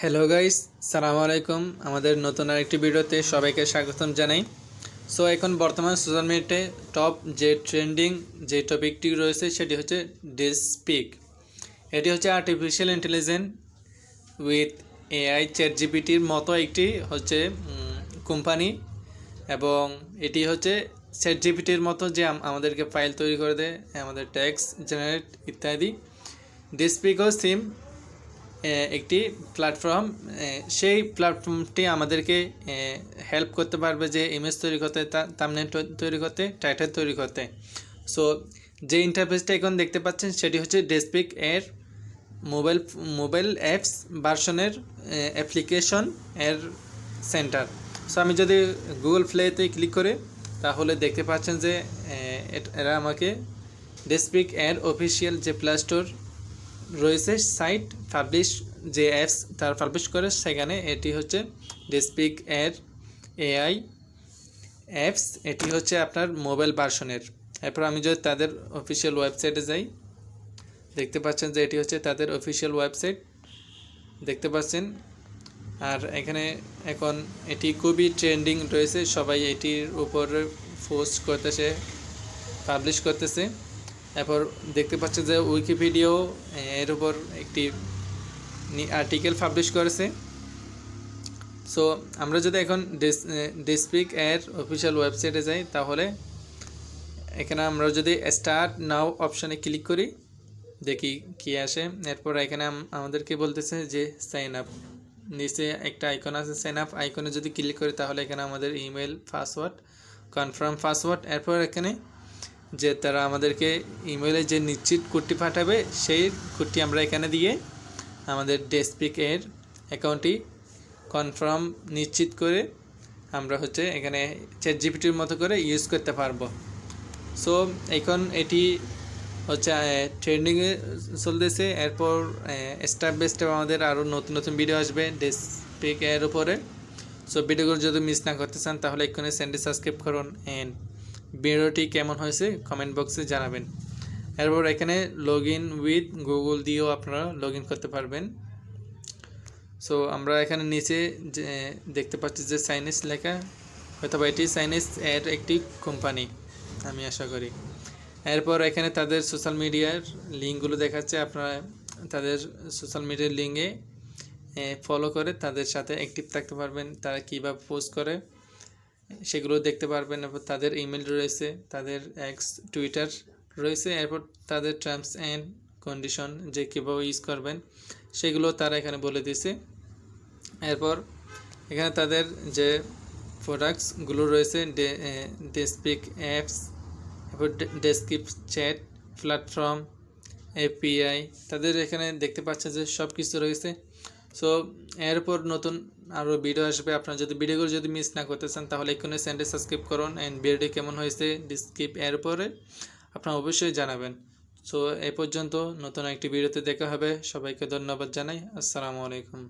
Hello guys সালাম আলাইকুম আমাদের নতুন আরেকটি ভিডিওতে সবাইকে স্বাগতম জানাই। সো এখন বর্তমান সোশ্যাল মিডিয়াতে টপ যে ট্রেন্ডিং যে টপিকটি রয়েছে, সেটি হচ্ছে ডিসপিক এটি হচ্ছে artificial intelligence with AI chat জিপিটির মতো একটি হচ্ছে কোম্পানি এবং এটি হচ্ছে চ্যাট জিপিটির মতো যে আম- আমাদেরকে ফাইল তৈরি করে দেয়, আমাদের ট্যাক্স জেনারেট ইত্যাদি। ডিসপিকও সিম একটি প্ল্যাটফর্ম সেই প্ল্যাটফর্মটি আমাদেরকে হেল্প করতে পারবে যে ইমেজ তৈরি করতে তামনেল তৈরি করতে টাইটেল তৈরি করতে। সো যে ইন্টারফেসটা এখন দেখতে পাচ্ছেন, সেটি হচ্ছে ডেসপিক এর মোবাইল মোবাইল অ্যাপস ভার্সনের অ্যাপ্লিকেশন এর সেন্টার সো আমি যদি গুগল প্লেতে ক্লিক করে, তাহলে দেখতে পাচ্ছেন যে এরা আমাকে ডেসপিক এর অফিসিয়াল যে প্লে স্টোর রয়েছে সাইট পাবলিশ যে অ্যাপস তার পাবলিশ করে, সেখানে এটি হচ্ছে ডেসপিক এর এআই অ্যাপস এটি হচ্ছে আপনার মোবাইল ভার্সনের এরপর আমি যদি তাদের অফিসিয়াল ওয়েবসাইটে যাই, দেখতে পাচ্ছেন যে এটি হচ্ছে তাদের অফিসিয়াল ওয়েবসাইট দেখতে পাচ্ছেন? আর এখানে এখন এটি খুবই ট্রেন্ডিং রয়েছে, সবাই এটির উপর পোস্ট করতেছে পাবলিশ করতেছে। এরপর দেখতে পাচ্ছেন যে উইকিপিডিয়াও এর উপর একটি আর্টিকেল পাবলিশ করেছে। সো আমরা যদি এখন ডিসপিক এর অফিসিয়াল ওয়েবসাইটে যাই, তাহলে এখানে আমরা যদি স্টার্ট নাও অপশানে ক্লিক করি, দেখি কি আসে। এরপর এখানে আম- আমাদেরকে বলতেছে যে সাইন আপ নিচে একটা আইকন আছে সাইন আপ আইকনে যদি ক্লিক করি, তাহলে এখানে আমাদের ইমেল পাসওয়ার্ড কনফার্ম পাসওয়ার্ড এরপর এখানে যে তারা আমাদেরকে ইমেলে যে নিশ্চিত কোডটি পাঠাবে, সেই কোডটি আমরা এখানে দিয়ে আমাদের ডেসপিক এর অ্যাকাউন্টটি কনফার্ম নিশ্চিত করে আমরা হচ্ছে এখানে চ্যাট জিপিটির মতো করে ইউজ করতে পারব। সো এখন এটি হচ্ছে ট্রেন্ডিংয়ে চলতেছে। এরপর স্টেপ বাই স্টেপ আমাদের আরও নতুন নতুন ভিডিও আসবে ডেসপিক এর উপরে। সো ভিডিওগুলো যদি মিস না করতে চান, তাহলে এক্ষুনি চ্যানেলটি সাবস্ক্রাইব করুন অ্যান্ড ভিডিওটি কেমন হয়েছে কমেন্ট বক্সে জানাবেন। এরপর এখানে লগ ইন উইথ গুগল দিয়েও আপনারা লগ করতে পারবেন। সো আমরা এখানে নিচে দেখতে পাচ্ছি যে চাইনিজ লেখা হয়তো বা এটি চাইনিজ এর একটি কোম্পানি আমি আশা করি। এরপর এখানে তাদের সোশ্যাল মিডিয়ার লিঙ্কগুলো দেখাচ্ছে, আপনারা তাদের সোশ্যাল মিডিয়ার লিঙ্কে ফলো করে তাদের সাথে অ্যাক্টিভ থাকতে পারবেন, তারা কীভাবে পোস্ট করে। সেগুলো দেখতে পারবেন। এরপর তাদের ইমেল রয়েছে, তাদের এক্স টুইটার রয়েছে, এরপর তাদের টার্মস অ্যান্ড কন্ডিশন যে কীভাবে ইউজ করবেন, সেগুলো তারা এখানে বলে দিয়েছে। এরপর এখানে তাদের যে প্রোডাক্টসগুলো রয়েছে ডেসপিক অ্যাপস এরপর ডেসক্রিপ চ্যাট প্ল্যাটফর্ম এপিআই তাদের এখানে দেখতে পাচ্ছেন যে সব কিছু রয়েছে। সো এরপর নতুন আরও ভিডিও আসবে। আপনারা যদি ভিডিওগুলো যদি মিস না করতে চান তাহলে এক্ষুনি চ্যানেলটি সাবস্ক্রাইব করুন অ্যান্ড ভিডিওটি কেমন হয়েছে ডিসক্রিপ এরপরে আপনারা অবশ্যই জানাবেন। সো এ পর্যন্ত নতুন একটি ভিডিওতে দেখা হবে। সবাইকে ধন্যবাদ জানাই। আসসালামু আলাইকুম।